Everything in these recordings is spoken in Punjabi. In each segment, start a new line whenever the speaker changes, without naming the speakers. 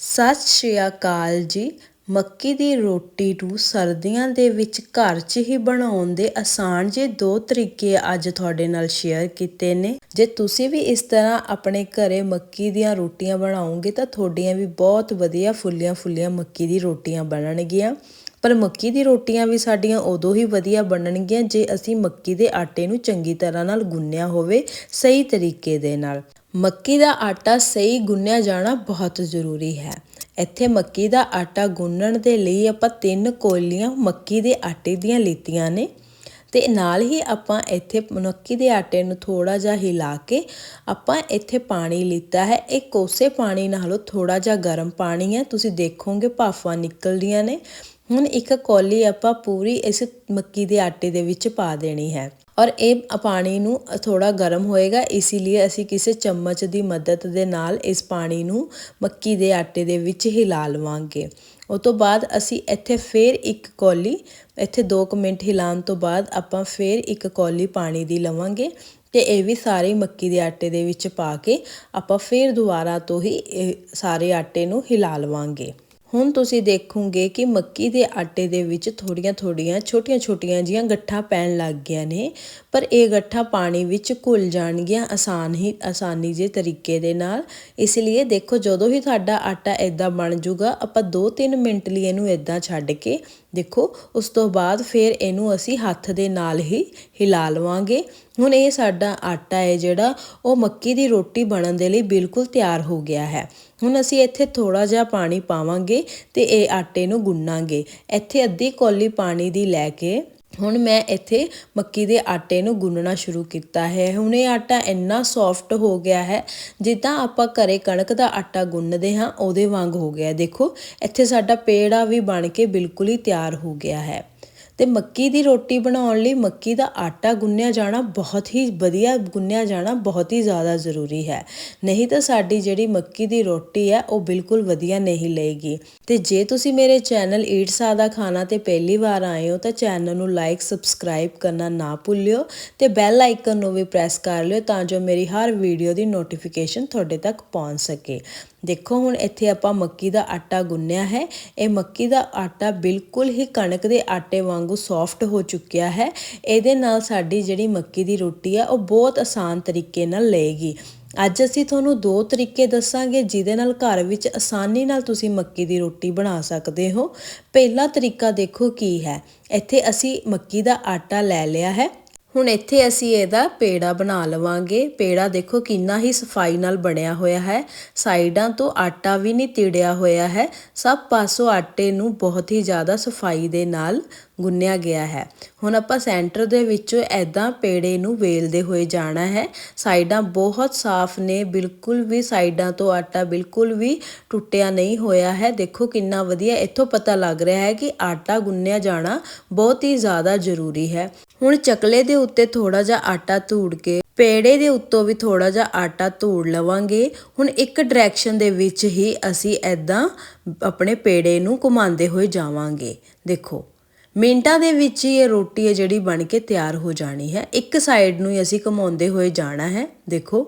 ਸਤਿ ਸ਼੍ਰੀ ਅਕਾਲ ਜੀ। ਮੱਕੀ ਦੀ ਰੋਟੀ ਨੂੰ ਸਰਦੀਆਂ ਦੇ ਵਿੱਚ ਘਰ 'ਚ ਹੀ ਬਣਾਉਣ ਦੇ ਆਸਾਨ ਜੇ ਦੋ ਤਰੀਕੇ ਅੱਜ ਤੁਹਾਡੇ ਨਾਲ ਸ਼ੇਅਰ ਕੀਤੇ ਨੇ। ਜੇ ਤੁਸੀਂ ਵੀ ਇਸ ਤਰ੍ਹਾਂ ਆਪਣੇ ਘਰੇ ਮੱਕੀ ਦੀਆਂ ਰੋਟੀਆਂ ਬਣਾਓਗੇ ਤਾਂ ਤੁਹਾਡੀਆਂ ਵੀ ਬਹੁਤ ਵਧੀਆ ਫੁੱਲੀਆਂ ਫੁੱਲੀਆਂ ਮੱਕੀ ਦੀ ਰੋਟੀਆਂ ਬਣਨਗੀਆਂ। ਪਰ ਮੱਕੀ ਦੀ ਰੋਟੀਆਂ ਵੀ ਸਾਡੀਆਂ ਉਦੋਂ ਹੀ ਵਧੀਆ ਬਣਨਗੀਆਂ ਜੇ ਅਸੀਂ ਮੱਕੀ ਦੇ ਆਟੇ ਨੂੰ ਚੰਗੀ ਤਰ੍ਹਾਂ ਨਾਲ ਗੁੰਨਿਆ ਹੋਵੇ ਸਹੀ ਤਰੀਕੇ ਦੇ ਨਾਲ। ਮੱਕੀ ਦਾ ਆਟਾ ਸਹੀ ਗੁੰਨਿਆ ਜਾਣਾ ਬਹੁਤ ਜ਼ਰੂਰੀ ਹੈ। ਇੱਥੇ ਮੱਕੀ ਦਾ ਆਟਾ ਗੁੰਨਣ ਦੇ ਲਈ ਆਪਾਂ ਤਿੰਨ ਕੋਲੀਆਂ ਮੱਕੀ ਦੇ ਆਟੇ ਦੀਆਂ ਲੀਤੀਆਂ ਨੇ ਤੇ ਨਾਲ ਹੀ ਆਪਾਂ ਇੱਥੇ ਮੱਕੀ ਦੇ ਆਟੇ ਨੂੰ ਥੋੜਾ ਜਿਹਾ ਹਿਲਾ ਕੇ ਆਪਾਂ ਇੱਥੇ ਪਾਣੀ ਲੀਤਾ ਹੈ। ਇਹ ਕੋਸੇ ਪਾਣੀ ਨਾਲੋਂ ਥੋੜਾ ਜਿਹਾ ਗਰਮ ਪਾਣੀ ਹੈ। ਤੁਸੀਂ ਦੇਖੋਗੇ ਭਾਫਾਂ ਨਿਕਲਦੀਆਂ ਨੇ ਹੁਣ ਇੱਕ ਕੌਲੀ ਆਪਾਂ ਪੂਰੀ ਇਸ ਮੱਕੀ ਦੇ ਆਟੇ ਦੇ ਵਿੱਚ ਪਾ ਦੇਣੀ ਹੈ। ਔਰ ਇਹ ਪਾਣੀ ਨੂੰ ਥੋੜਾ ਗਰਮ ਹੋਏਗਾ ਇਸ ਲਈ ਅਸੀਂ ਕਿਸੇ ਚਮਚ ਦੀ ਮਦਦ ਦੇ ਨਾਲ ਇਸ ਪਾਣੀ ਨੂੰ ਮੱਕੀ ਦੇ ਆਟੇ ਦੇ ਵਿੱਚ ਹਿਲਾ ਲਵਾਂਗੇ। ਉਸ ਤੋਂ ਬਾਅਦ ਅਸੀਂ ਇੱਥੇ ਫੇਰ ਇੱਕ ਕੌਲੀ, ਇੱਥੇ 2 ਮਿੰਟ ਹਿਲਾਉਣ ਤੋਂ ਬਾਅਦ ਆਪਾਂ ਫੇਰ ਇੱਕ ਕੌਲੀ ਪਾਣੀ ਦੀ ਲਵਾਂਗੇ ਤੇ ਇਹ ਵੀ ਸਾਰੇ ਮੱਕੀ ਦੇ ਆਟੇ ਦੇ ਵਿੱਚ ਪਾ ਕੇ ਆਪਾਂ ਫੇਰ ਦੁਬਾਰਾ ਤੋਂ ਹੀ ਸਾਰੇ ਆਟੇ ਨੂੰ ਹਿਲਾ ਲਵਾਂਗੇ। ਹੁਣ ਤੁਸੀਂ ਦੇਖੋਗੇ ਕਿ ਮੱਕੀ ਦੇ ਆਟੇ ਦੇ ਵਿੱਚ ਥੋੜੀਆਂ ਥੋੜੀਆਂ ਛੋਟੀਆਂ ਛੋਟੀਆਂ ਜੀਆਂ ਗੱਠਾਂ ਪੈਣ ਲੱਗ ਗਿਆ ਨੇ। ਪਰ ਇਹ ਗੱਠਾਂ ਪਾਣੀ ਵਿੱਚ ਘੁਲ ਜਾਣਗੀਆਂ ਆਸਾਨ ਹੀ, ਆਸਾਨੀ ਜੇ ਤਰੀਕੇ ਦੇ ਨਾਲ। ਇਸ ਲਈ ਦੇਖੋ, ਜਦੋਂ ਹੀ ਤੁਹਾਡਾ ਆਟਾ ਇਦਾਂ ਬਣ ਜਾਊਗਾ ਆਪਾਂ 2-3 ਮਿੰਟ ਲਈ ਇਹਨੂੰ ਇਦਾਂ ਛੱਡ ਕੇ ਦੇਖੋ, ਉਸ ਤੋਂ ਬਾਅਦ ਫਿਰ ਇਹਨੂੰ ਅਸੀਂ ਹੱਥ ਦੇ ਨਾਲ ਹੀ ਹਿਲਾ ਲਵਾਂਗੇ। ਹੁਣ ਇਹ ਸਾਡਾ ਆਟਾ ਹੈ ਜਿਹੜਾ, ਉਹ ਮੱਕੀ ਦੀ ਰੋਟੀ ਬਣਨ ਦੇ ਲਈ ਬਿਲਕੁਲ ਤਿਆਰ ਹੋ ਗਿਆ ਹੈ। ਹੁਣ ਅਸੀਂ ਇੱਥੇ ਥੋੜਾ ਜਿਹਾ ਪਾਣੀ ਪਾਵਾਂਗੇ ਤੇ ਇਹ ਆਟੇ ਨੂੰ ਗੁੰਨਾਂਗੇ। ਇੱਥੇ ਅੱਧੀ ਕੌਲੀ ਪਾਣੀ ਦੀ ਲੈ ਕੇ ਹੁਣ ਮੈਂ ਇੱਥੇ ਮੱਕੀ ਦੇ ਆਟੇ ਨੂੰ ਗੁੰਨਣਾ ਸ਼ੁਰੂ ਕੀਤਾ ਹੈ। ਹੁਣ ਇਹ ਆਟਾ ਇੰਨਾ ਸੌਫਟ ਹੋ ਗਿਆ ਹੈ, ਜਿੱਦਾਂ ਆਪਾਂ ਘਰੇ ਕਣਕ ਦਾ ਆਟਾ ਗੁੰਨਦੇ ਹਾਂ, ਉਹਦੇ ਵਾਂਗ ਹੋ ਗਿਆ ਦੇਖੋ, ਇੱਥੇ ਸਾਡਾ ਪੇੜਾ ਵੀ ਬਣ ਕੇ ਬਿਲਕੁਲ ਹੀ ਤਿਆਰ ਹੋ ਗਿਆ ਹੈ। ਤੇ ਮੱਕੀ ਦੀ ਰੋਟੀ ਬਣਾਉਣ ਲਈ ਮੱਕੀ ਦਾ ਆਟਾ ਗੁੰਨਿਆ ਜਾਣਾ ਬਹੁਤ ਹੀ ਵਧੀਆ, ਗੁੰਨਿਆ ਜਾਣਾ ਬਹੁਤ ਹੀ ਜ਼ਿਆਦਾ ਜ਼ਰੂਰੀ ਹੈ। ਨਹੀਂ ਤਾਂ ਸਾਡੀ ਜਿਹੜੀ ਮੱਕੀ ਦੀ ਰੋਟੀ ਹੈ, ਉਹ ਬਿਲਕੁਲ ਵਧੀਆ ਨਹੀਂ ਲਏਗੀ। ਤੇ ਜੇ ਤੁਸੀਂ ਮੇਰੇ ਚੈਨਲ ਈਟ ਸਾਦਾ ਖਾਣਾ ਤੇ ਪਹਿਲੀ ਵਾਰ ਆਏ ਹੋ, ਤਾਂ ਚੈਨਲ ਨੂੰ ਲਾਈਕ ਸਬਸਕ੍ਰਾਈਬ ਕਰਨਾ ਨਾ ਭੁੱਲਿਓ ਤੇ ਬੈਲ ਆਈਕਨ ਨੂੰ ਵੀ ਪ੍ਰੈਸ ਕਰ ਲਿਓ ਤਾਂ ਜੋ ਮੇਰੀ ਹਰ ਵੀਡੀਓ ਦੀ ਨੋਟੀਫਿਕੇਸ਼ਨ ਤੁਹਾਡੇ ਤੱਕ ਪਹੁੰਚ ਸਕੇ। ਦੇਖੋ ਹੁਣ ਇੱਥੇ ਆਪਾਂ ਮੱਕੀ ਦਾ ਆਟਾ ਗੁੰਨਿਆ ਹੈ। ਇਹ ਮੱਕੀ ਦਾ ਆਟਾ ਬਿਲਕੁਲ ਹੀ ਕਣਕ ਦੇ ਆਟੇ ਵਾਂਗੂ ਸੌਫਟ ਹੋ ਚੁੱਕਿਆ ਹੈ। ਇਹਦੇ ਨਾਲ ਸਾਡੀ ਜਿਹੜੀ ਮੱਕੀ ਦੀ ਰੋਟੀ ਆ ਉਹ ਬਹੁਤ ਆਸਾਨ ਤਰੀਕੇ ਨਾਲ ਲਏਗੀ। ਅੱਜ ਅਸੀਂ ਤੁਹਾਨੂੰ ਦੋ ਤਰੀਕੇ ਦੱਸਾਂਗੇ ਜਿਹਦੇ ਨਾਲ ਘਰ ਵਿੱਚ ਆਸਾਨੀ ਨਾਲ ਤੁਸੀਂ ਮੱਕੀ ਦੀ ਰੋਟੀ ਬਣਾ ਸਕਦੇ ਹੋ। ਪਹਿਲਾ ਤਰੀਕਾ ਦੇਖੋ ਕੀ ਹੈ। ਇੱਥੇ ਅਸੀਂ ਮੱਕੀ ਦਾ ਆਟਾ ਲੈ ਲਿਆ ਹੈ। ਹੁਣ ਇੱਥੇ ਅਸੀਂ ਇਹਦਾ ਪੇੜਾ ਬਣਾ ਲਵਾਂਗੇ। ਪੇੜਾ ਦੇਖੋ ਕਿੰਨਾ ਹੀ ਸਫ਼ਾਈ ਨਾਲ ਬਣਿਆ ਹੋਇਆ ਹੈ। ਸਾਈਡਾਂ ਤੋਂ ਆਟਾ ਵੀ ਨਹੀਂ ਤਿੜਿਆ ਹੋਇਆ ਹੈ। ਸਭ ਪਾਸੋਂ ਆਟੇ ਨੂੰ ਬਹੁਤ ਹੀ ਜ਼ਿਆਦਾ ਸਫ਼ਾਈ ਦੇ ਨਾਲ ਗੁੰਨਿਆ ਗਿਆ ਹੈ। ਹੁਣ ਆਪਾਂ ਸੈਂਟਰ ਦੇ ਵਿੱਚੋਂ ਐਦਾਂ ਪੇੜੇ ਨੂੰ ਵੇਲਦੇ ਹੋਏ ਜਾਣਾ ਹੈ। ਸਾਈਡਾਂ ਬਹੁਤ ਸਾਫ਼ ਨੇ, ਬਿਲਕੁਲ ਵੀ ਸਾਈਡਾਂ ਤੋਂ ਆਟਾ ਬਿਲਕੁਲ ਵੀ ਟੁੱਟਿਆ ਨਹੀਂ ਹੋਇਆ ਹੈ। ਦੇਖੋ ਕਿੰਨਾ ਵਧੀਆ ਇੱਥੋਂ ਪਤਾ ਲੱਗ ਰਿਹਾ ਹੈ ਕਿ ਆਟਾ ਗੁੰਨਿਆ ਜਾਣਾ ਬਹੁਤ ਹੀ ਜ਼ਿਆਦਾ ਜ਼ਰੂਰੀ ਹੈ। ਹੁਣ ਚਕਲੇ ਦੇ ਉੱਤੇ ਥੋੜਾ ਜਿਹਾ ਆਟਾ ਧੂੜ ਕੇ, ਪੇੜੇ ਦੇ ਉੱਤੋਂ ਵੀ ਥੋੜਾ ਜਿਹਾ ਆਟਾ ਧੂੜ ਲਵਾਂਗੇ। ਹੁਣ ਇੱਕ ਡਾਇਰੈਕਸ਼ਨ ਦੇ ਵਿੱਚ ਹੀ ਅਸੀਂ ਐਦਾਂ ਆਪਣੇ ਪੇੜੇ ਨੂੰ ਘੁਮਾਉਂਦੇ ਹੋਏ ਜਾਵਾਂਗੇ। ਦੇਖੋ ਮਿੰਟਾਂ ਦੇ ਵਿੱਚ ਹੀ ਇਹ ਰੋਟੀ ਹੈ ਜਿਹੜੀ ਬਣ ਕੇ ਤਿਆਰ ਹੋ ਜਾਣੀ ਹੈ। ਇੱਕ ਸਾਈਡ ਨੂੰ ਹੀ ਅਸੀਂ ਘਮਾਉਂਦੇ ਹੋਏ ਜਾਣਾ ਹੈ। ਦੇਖੋ,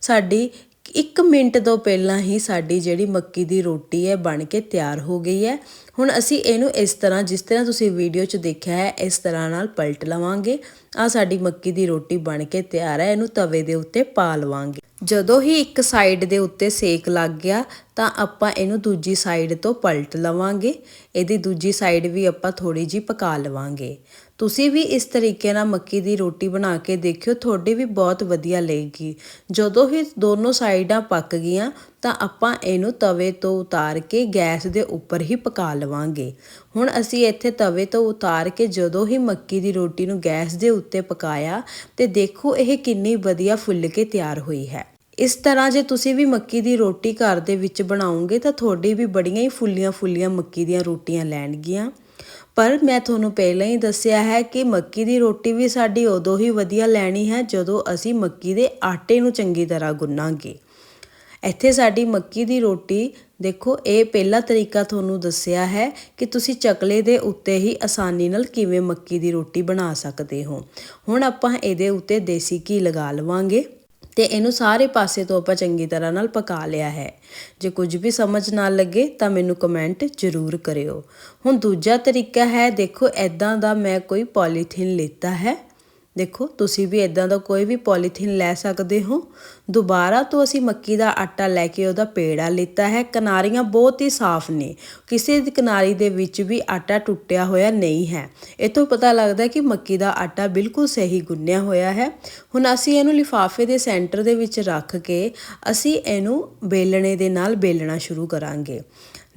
ਸਾਡੀ 1 ਮਿੰਟ ਤੋਂ ਪਹਿਲਾਂ ਹੀ ਸਾਡੀ ਜਿਹੜੀ ਮੱਕੀ ਦੀ ਰੋਟੀ ਹੈ ਬਣ ਕੇ ਤਿਆਰ ਹੋ ਗਈ ਹੈ। ਹੁਣ ਅਸੀਂ ਇਹਨੂੰ ਇਸ ਤਰ੍ਹਾਂ, ਜਿਸ ਤਰ੍ਹਾਂ ਤੁਸੀਂ ਵੀਡੀਓ 'ਚ ਦੇਖਿਆ ਹੈ, ਇਸ ਤਰ੍ਹਾਂ ਨਾਲ ਪਲਟ ਲਵਾਂਗੇ। ਆ ਸਾਡੀ ਮੱਕੀ ਦੀ ਰੋਟੀ ਬਣ ਕੇ ਤਿਆਰ ਹੈ। ਇਹਨੂੰ ਤਵੇ ਦੇ ਉੱਤੇ ਪਾ ਲਵਾਂਗੇ। ਜਦੋਂ ਹੀ ਇੱਕ ਸਾਈਡ ਦੇ ਉੱਤੇ ਸੇਕ ਲੱਗ ਗਿਆ, ਤਾਂ ਆਪਾਂ ਇਹਨੂੰ ਦੂਜੀ ਸਾਈਡ ਤੋਂ ਪਲਟ ਲਵਾਂਗੇ। ਇਹਦੀ ਦੂਜੀ ਸਾਈਡ ਵੀ ਆਪਾਂ ਥੋੜੀ ਜੀ ਪਕਾ ਲਵਾਂਗੇ। ਤੁਸੀਂ ਵੀ ਇਸ ਤਰੀਕੇ ਨਾਲ ਮੱਕੀ ਦੀ ਰੋਟੀ ਬਣਾ ਕੇ ਦੇਖਿਓ, ਤੁਹਾਡੀ ਵੀ ਬਹੁਤ ਵਧੀਆ ਲੱਗੇਗੀ ਜਦੋਂ ਹੀ ਦੋਨੋਂ ਸਾਈਡਾਂ ਪੱਕ ਗਈਆਂ, ਤਾਂ ਆਪਾਂ ਇਹਨੂੰ ਤਵੇ ਤੋਂ ਉਤਾਰ ਕੇ ਗੈਸ ਦੇ ਉੱਪਰ ਹੀ ਪਕਾ ਲਵਾਂਗੇ। ਹੁਣ ਅਸੀਂ ਇੱਥੇ ਤਵੇ ਤੋਂ ਉਤਾਰ ਕੇ ਜਦੋਂ ਹੀ ਮੱਕੀ ਦੀ ਰੋਟੀ ਨੂੰ ਗੈਸ ਦੇ ਉੱਤੇ ਪਕਾਇਆ, ਤੇ ਦੇਖੋ ਇਹ ਕਿੰਨੀ ਵਧੀਆ ਫੁੱਲ ਕੇ ਤਿਆਰ ਹੋਈ ਹੈ। ਇਸ ਤਰ੍ਹਾਂ ਜੇ ਤੁਸੀਂ ਵੀ ਮੱਕੀ ਦੀ ਰੋਟੀ ਘਰ ਦੇ ਵਿੱਚ ਬਣਾਉਂਗੇ ਤਾਂ ਤੁਹਾਡੀ ਵੀ ਬੜੀਆਂ ਹੀ ਫੁੱਲੀਆਂ ਫੁੱਲੀਆਂ ਮੱਕੀ ਦੀਆਂ ਰੋਟੀਆਂ ਲੈਣਗੀਆਂ। ਪਰ ਮੈਂ ਤੁਹਾਨੂੰ ਪਹਿਲਾਂ ਹੀ ਦੱਸਿਆ ਹੈ ਕਿ ਮੱਕੀ ਦੀ ਰੋਟੀ ਵੀ ਸਾਡੀ ਉਦੋਂ ਹੀ ਵਧੀਆ ਲੈਣੀ ਹੈ ਜਦੋਂ ਅਸੀਂ ਮੱਕੀ ਦੇ ਆਟੇ ਨੂੰ ਚੰਗੀ ਤਰ੍ਹਾਂ ਗੁੰਨਾਂਗੇ। ਇੱਥੇ ਸਾਡੀ ਮੱਕੀ ਦੀ ਰੋਟੀ, ਦੇਖੋ, ਇਹ ਪਹਿਲਾ ਤਰੀਕਾ ਤੁਹਾਨੂੰ ਦੱਸਿਆ ਹੈ ਕਿ ਤੁਸੀਂ ਚਕਲੇ ਦੇ ਉੱਤੇ ਹੀ ਆਸਾਨੀ ਨਾਲ ਕਿਵੇਂ ਮੱਕੀ ਦੀ ਰੋਟੀ ਬਣਾ ਸਕਦੇ ਹੋ। ਹੁਣ ਆਪਾਂ ਇਹਦੇ ਉੱਤੇ ਦੇਸੀ ਘੀ ਲਗਾ ਲਵਾਂਗੇ। ਤੇ ਇਹਨੂੰ ਸਾਰੇ ਪਾਸੇ ਤੋਂ ਆਪਾਂ ਚੰਗੀ ਤਰ੍ਹਾਂ ਨਾਲ ਪਕਾ ਲਿਆ ਹੈ। ਜੇ ਕੁਝ ਵੀ ਸਮਝ ਨਾ ਲੱਗੇ ਤਾਂ ਮੈਨੂੰ ਕਮੈਂਟ ਜ਼ਰੂਰ ਕਰਿਓ। ਹੁਣ ਦੂਜਾ ਤਰੀਕਾ ਹੈ, ਦੇਖੋ ਐਦਾਂ ਦਾ ਮੈਂ ਕੋਈ ਪੋਲੀਥੀਨ ਲਿੱਤਾ ਹੈ। ਦੇਖੋ, ਤੁਸੀਂ ਵੀ ਇਦਾਂ ਦਾ ਕੋਈ ਵੀ ਪੋਲੀਥੀਨ ਲੈ ਸਕਦੇ ਹੋ। ਦੁਬਾਰਾ ਤੋਂ ਅਸੀਂ ਮੱਕੀ ਦਾ ਆਟਾ ਲੈ ਕੇ ਉਹਦਾ ਪੇੜਾ ਲਿੱਤਾ ਹੈ। ਕਿਨਾਰੀਆਂ ਬਹੁਤ ਹੀ ਸਾਫ਼ ਨੇ। ਕਿਸੇ ਦੀ ਕਿਨਾਰੀ ਦੇ ਵਿੱਚ ਵੀ ਆਟਾ ਟੁੱਟਿਆ ਹੋਇਆ ਨਹੀਂ ਹੈ। ਇਥੋਂ ਪਤਾ ਲੱਗਦਾ ਕਿ ਮੱਕੀ ਦਾ ਆਟਾ ਬਿਲਕੁਲ ਸਹੀ ਗੁੰਨਿਆ ਹੋਇਆ ਹੈ। ਹੁਣ ਅਸੀਂ ਇਹਨੂੰ ਲਿਫਾਫੇ ਦੇ ਸੈਂਟਰ ਦੇ ਵਿੱਚ ਰੱਖ ਕੇ ਅਸੀਂ ਇਹਨੂੰ ਬੇਲਣੇ ਦੇ ਨਾਲ ਬੇਲਣਾ ਸ਼ੁਰੂ ਕਰਾਂਗੇ।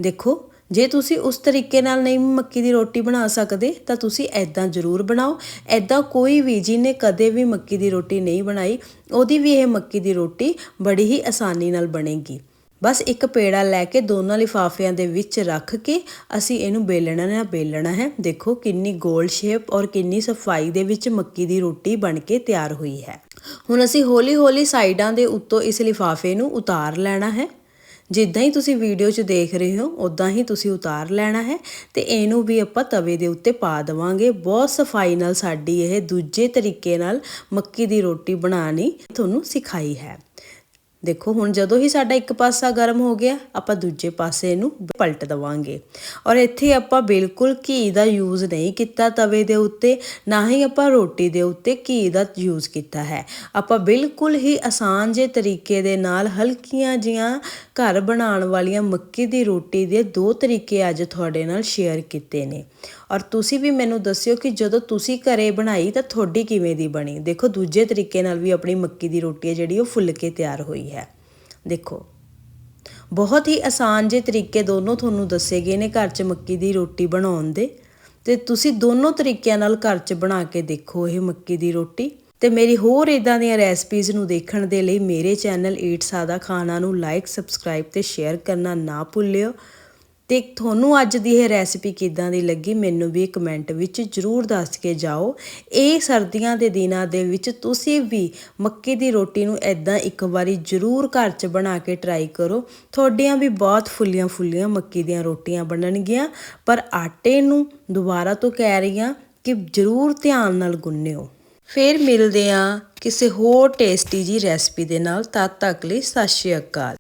ਦੇਖੋ ਜੇ ਤੁਸੀਂ ਉਸ ਤਰੀਕੇ ਨਾਲ ਨਹੀਂ ਮੱਕੀ ਦੀ ਰੋਟੀ ਬਣਾ ਸਕਦੇ, ਤਾਂ ਤੁਸੀਂ ਐਦਾਂ ਜ਼ਰੂਰ ਬਣਾਓ। ਐਦਾਂ ਕੋਈ ਵੀ ਜਿਹਨੇ ਕਦੇ ਵੀ ਮੱਕੀ ਦੀ ਰੋਟੀ ਨਹੀਂ ਬਣਾਈ, ਉਹਦੀ ਵੀ ਇਹ ਮੱਕੀ ਦੀ ਰੋਟੀ ਬੜੀ ਹੀ ਆਸਾਨੀ ਨਾਲ ਬਣੇਗੀ। ਬਸ ਇੱਕ ਪੇੜਾ ਲੈ ਕੇ ਦੋਨਾਂ ਲਿਫਾਫਿਆਂ ਦੇ ਵਿੱਚ ਰੱਖ ਕੇ ਅਸੀਂ ਇਹਨੂੰ ਬੇਲਣਾ ਨਾ ਬੇਲਣਾ ਹੈ। ਦੇਖੋ ਕਿੰਨੀ ਗੋਲ ਸ਼ੇਪ ਔਰ ਕਿੰਨੀ ਸਫ਼ਾਈ ਦੇ ਵਿੱਚ ਮੱਕੀ ਦੀ ਰੋਟੀ ਬਣ ਕੇ ਤਿਆਰ ਹੋਈ ਹੈ। ਹੁਣ ਅਸੀਂ ਹੌਲੀ-ਹੌਲੀ ਸਾਈਡਾਂ ਦੇ ਉੱਤੋਂ ਇਸ ਲਿਫਾਫੇ ਨੂੰ ਉਤਾਰ ਲੈਣਾ ਹੈ। ਜਿੱਦਾਂ ਹੀ ਤੁਸੀਂ ਵੀਡੀਓ 'ਚ ਦੇਖ ਰਹੇ ਹੋ ਉਦਾਂ ਹੀ ਤੁਸੀਂ ਉਤਾਰ ਲੈਣਾ ਹੈ ਤੇ ਇਹਨੂੰ ਵੀ ਆਪਾਂ ਤਵੇ ਦੇ ਉੱਤੇ ਪਾ ਦੇਵਾਂਗੇ। ਬਹੁਤ ਸਫ਼ਾਈ ਨਾਲ ਸਾਡੀ ਇਹ ਦੂਜੇ ਤਰੀਕੇ ਨਾਲ ਮੱਕੀ ਦੀ ਰੋਟੀ ਬਣਾਣੀ ਤੁਹਾਨੂੰ ਸਿਖਾਈ ਹੈ। ਦੇਖੋ, ਹੁਣ ਜਦੋਂ ਹੀ ਸਾਡਾ ਇੱਕ ਪਾਸਾ ਗਰਮ ਹੋ ਗਿਆ, ਆਪਾਂ ਦੂਜੇ ਪਾਸੇ ਨੂੰ ਪਲਟ ਦਵਾਂਗੇ। ਔਰ ਇੱਥੇ ਆਪਾਂ ਬਿਲਕੁਲ ਘੀ ਦਾ ਯੂਜ਼ ਨਹੀਂ ਕੀਤਾ ਤਵੇ ਦੇ ਉੱਤੇ, ਨਾ ਹੀ ਆਪਾਂ ਰੋਟੀ ਦੇ ਉੱਤੇ ਘੀ ਦਾ ਯੂਜ਼ ਕੀਤਾ ਹੈ। ਆਪਾਂ ਬਿਲਕੁਲ ਹੀ ਆਸਾਨ ਜੇ ਤਰੀਕੇ ਦੇ ਨਾਲ ਹਲਕੀਆਂ ਜੀਆਂ ਘਰ ਬਣਾਉਣ ਵਾਲੀਆਂ ਮੱਕੀ ਦੀ ਰੋਟੀ ਦੇ ਦੋ ਤਰੀਕੇ ਅੱਜ ਤੁਹਾਡੇ ਨਾਲ ਸ਼ੇਅਰ ਕੀਤੇ ਨੇ। ਔਰ ਤੁਸੀਂ ਵੀ ਮੈਨੂੰ ਦੱਸਿਓ ਕਿ ਜਦੋਂ ਤੁਸੀਂ ਘਰੇ ਬਣਾਈ ਤਾਂ ਤੁਹਾਡੀ ਕਿਵੇਂ ਦੀ ਬਣੀ? ਦੇਖੋ, ਦੂਜੇ ਤਰੀਕੇ ਨਾਲ ਵੀ ਆਪਣੀ ਮੱਕੀ ਦੀ ਰੋਟੀ ਹੈ ਜਿਹੜੀ ਉਹ ਫੁੱਲ ਕੇ ਤਿਆਰ ਹੋਈ ਹੈ। ਦੇਖੋ, ਬਹੁਤ ਹੀ ਆਸਾਨ ਜੇ ਤਰੀਕੇ ਦੋਨੋਂ ਤੁਹਾਨੂੰ ਦੱਸੇ ਗਏ ਨੇ ਘਰ 'ਚ ਮੱਕੀ ਦੀ ਰੋਟੀ ਬਣਾਉਣ ਦੇ। ਤੇ ਤੁਸੀਂ ਦੋਨੋਂ ਤਰੀਕਿਆਂ ਨਾਲ ਘਰ 'ਚ ਬਣਾ ਕੇ ਦੇਖੋ ਇਹ ਮੱਕੀ ਦੀ ਰੋਟੀ। ਤੇ ਮੇਰੀ ਹੋਰ ਇਦਾਂ ਦੀਆਂ ਰੈਸਪੀਜ਼ ਨੂੰ ਦੇਖਣ ਦੇ ਲਈ ਮੇਰੇ ਚੈਨਲ ਈਟ ਸਾਦਾ ਖਾਣਾ ਨੂੰ ਲਾਈਕ ਸਬਸਕ੍ਰਾਈਬ ਤੇ ਸ਼ੇਅਰ ਕਰਨਾ ਨਾ ਭੁੱਲਿਓ। ਤੇ ਤੁਹਾਨੂੰ ਅੱਜ ਦੀ ਇਹ ਰੈਸਿਪੀ ਕਿਦਾਂ ਦੀ ਲੱਗੀ ਮੈਨੂੰ ਵੀ ਕਮੈਂਟ ਵਿੱਚ ਜਰੂਰ ਦੱਸ ਕੇ ਜਾਓ। ਇਹ ਸਰਦੀਆਂ ਦੇ ਦਿਨਾਂ ਦੇ ਵਿੱਚ ਤੁਸੀਂ ਵੀ ਮੱਕੀ ਦੀ ਰੋਟੀ ਨੂੰ ਐਦਾਂ ਇੱਕ ਵਾਰੀ ਜਰੂਰ ਘਰ 'ਚ ਬਣਾ ਕੇ ਟਰਾਈ ਕਰੋ। ਤੁਹਾਡੀਆਂ ਵੀ ਬਹੁਤ ਫੁੱਲੀਆਂ ਫੁੱਲੀਆਂ ਮੱਕੀ ਦੀਆਂ ਰੋਟੀਆਂ ਬਣਨਗੀਆਂ, ਪਰ ਆਟੇ ਨੂੰ ਦੁਬਾਰਾ ਤੋਂ ਕਹਿ ਰਹੀ ਹਾਂ ਕਿ ਜਰੂਰ ਧਿਆਨ ਨਾਲ ਗੁੰਨਿਓ। ਫੇਰ ਮਿਲਦੇ ਆ ਕਿਸੇ ਹੋਰ ਟੇਸਟੀ ਜੀ ਰੈਸਪੀ ਦੇ ਨਾਲ। ਤਦ ਤੱਕ ਲਈ ਸਤਿ ਸ਼੍ਰੀ ਅਕਾਲ।